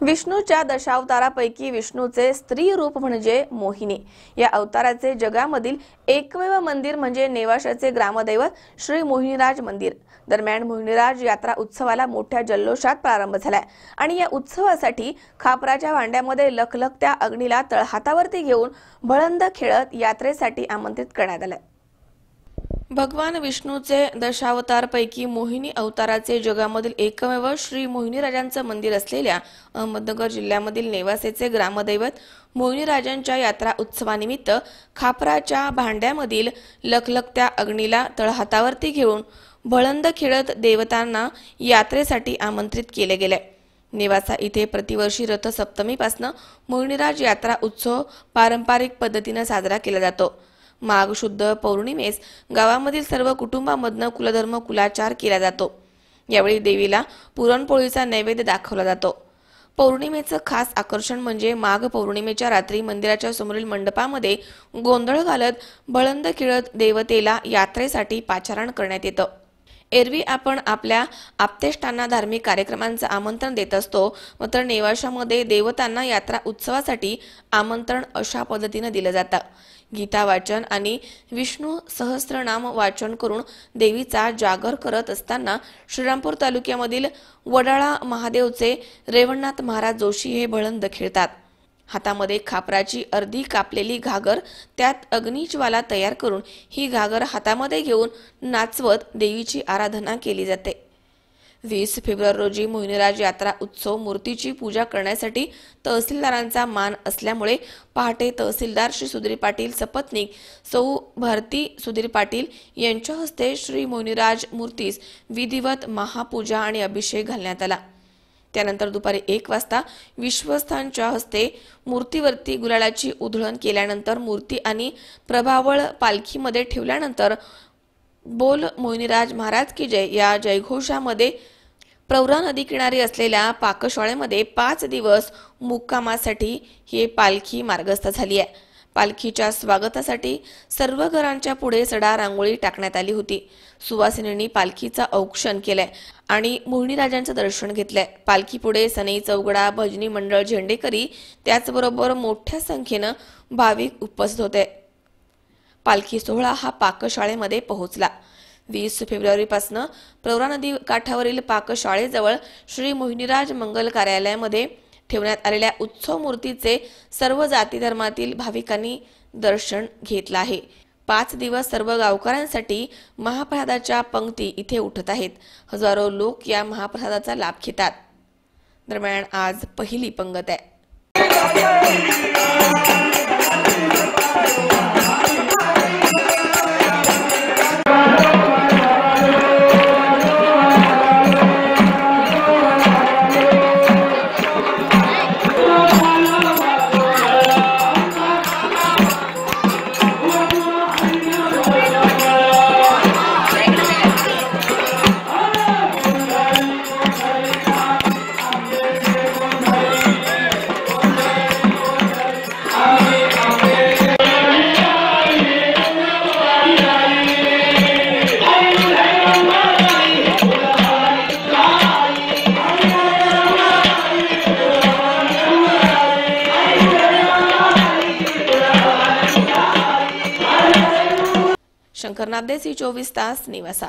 विष्णूच्या दशावतारापैकी विष्णूचे स्त्री रूप म्हणजे मोहिनी. या अवताराचे जगामधील एकमेव मंदिर म्हणजे नेवाशाचे ग्रामदैवत श्री मोहिनीराज मंदिर. दरम्यान मोहिनीराज यात्रा उत्सवाला मोठ्या जल्लोषात प्रारंभ झालाय. आणि या उत्सवासाठी खापराच्या भांड्यामध्ये लखलखत्या अग्नीला तळहातावरती घेऊन भळंद खेळत यात्रेसाठी आमंत्रित करण्यात आलंय. भगवान विष्णूचे दशावतारपैकी मोहिनी अवताराचे जगामधील एकमेव श्री मोहिनीराजांचं मंदिर असलेल्या अहमदनगर जिल्ह्यामधील नेवासेचे ग्रामदैवत मोहिनीराजांच्या यात्रा उत्सवानिमित्त खापराच्या भांड्यामधील लखलखत्या अग्नीला तळहातावरती घेऊन भळंद खेळत देवतांना यात्रेसाठी आमंत्रित केले गेले. नेवासा इथे प्रतिवर्षी रथसप्तमीपासनं मोहिनीराज यात्रा उत्सव पारंपरिक पद्धतीनं साजरा केला जातो. माघ शुद्ध पौर्णिमेस गावामधील सर्व कुटुंबामधनं कुलधर्म कुलाचार केला जातो. यावेळी देवीला पुरणपोळीचा नैवेद्य दाखवला जातो. पौर्णिमेचं खास आकर्षण म्हणजे माघ पौर्णिमेच्या रात्री मंदिराच्या समोरील मंडपामध्ये गोंधळ घालत बळंद खेळत देवतेला यात्रेसाठी पाचारण करण्यात येतं. एरवी आपण आपल्या आप्तेष्टांना धार्मिक कार्यक्रमांचं आमंत्रण देत असतो. मात्र नेवाशामध्ये देवतांना यात्रा उत्सवासाठी आमंत्रण अशा पद्धतीनं दिलं जातं. गीता वाचन आणि विष्णू सहस्रनाम वाचन करून देवीचा जागर करत असताना श्रीरामपूर तालुक्यामधील वडाळा महादेवचे रेवणनाथ महाराज जोशी हे भळंद खेळतात. हातामध्ये खापराची अर्धी कापलेली घागर त्यात अग्निज्वाला तयार करून ही घागर हातामध्ये घेऊन नाचवत देवीची आराधना केली जाते. वीस फेब्रुवारी रोजी मोहिनीराज यात्रा उत्सव मूर्तीची पूजा करण्यासाठी तहसीलदारांचा मान असल्यामुळे पहाटे तहसीलदार श्री सुधीर पाटील सपत्नीक सौ भारती सुधीर पाटील यांच्या हस्ते श्री मोहिनीराज मूर्तीस विधिवत महापूजा आणि अभिषेक घालण्यात आला. त्यानंतर दुपारी एक वाजता विश्वस्थांच्या हस्ते मूर्तीवरती गुलालाची उधळण केल्यानंतर मूर्ती आणि प्रभावळ पालखीमध्ये ठेवल्यानंतर बोल मोहिनीराज महाराज की जय या जयघोषामध्ये प्रवरा नदी किनारी असलेल्या पाकशाळेमध्ये पाच दिवस मुक्कामासाठी ही पालखी मार्गस्थ झाली आहे. पालखीच्या स्वागतासाठी सर्व घरांच्या पुढे सडा रांगोळी टाकण्यात आली होती. सुवासिनींनी पालखीचं औक्षण केलंय आणि मोहिनीराजांचं दर्शन घेतलंय. पालखी पुढे सनई चौगडा भजनी मंडळ झेंडेकरी त्याचबरोबर मोठ्या संख्येनं भाविक उपस्थित होते. पालखी सोहळा हा पाकशाळेमध्ये पोहोचला. वीस फेब्रुवारीपासून प्रवरा नदी काठावरील पाकशाळेजवळ श्री मोहिनीराज मंगल कार्यालयामध्ये ठेवण्यात आलेल्या उत्सव मूर्तीचे सर्व जाती धर्मातील भाविकांनी दर्शन घेतलं आहे. पाच दिवस सर्व गावकऱ्यांसाठी महाप्रसादाच्या पंक्ती इथे उठत आहेत. हजारो लोक या महाप्रसादाचा लाभ घेतात. दरम्यान आज पहिली पंगत आहे. शंकर नागदेसी चोवीस तास निवासा.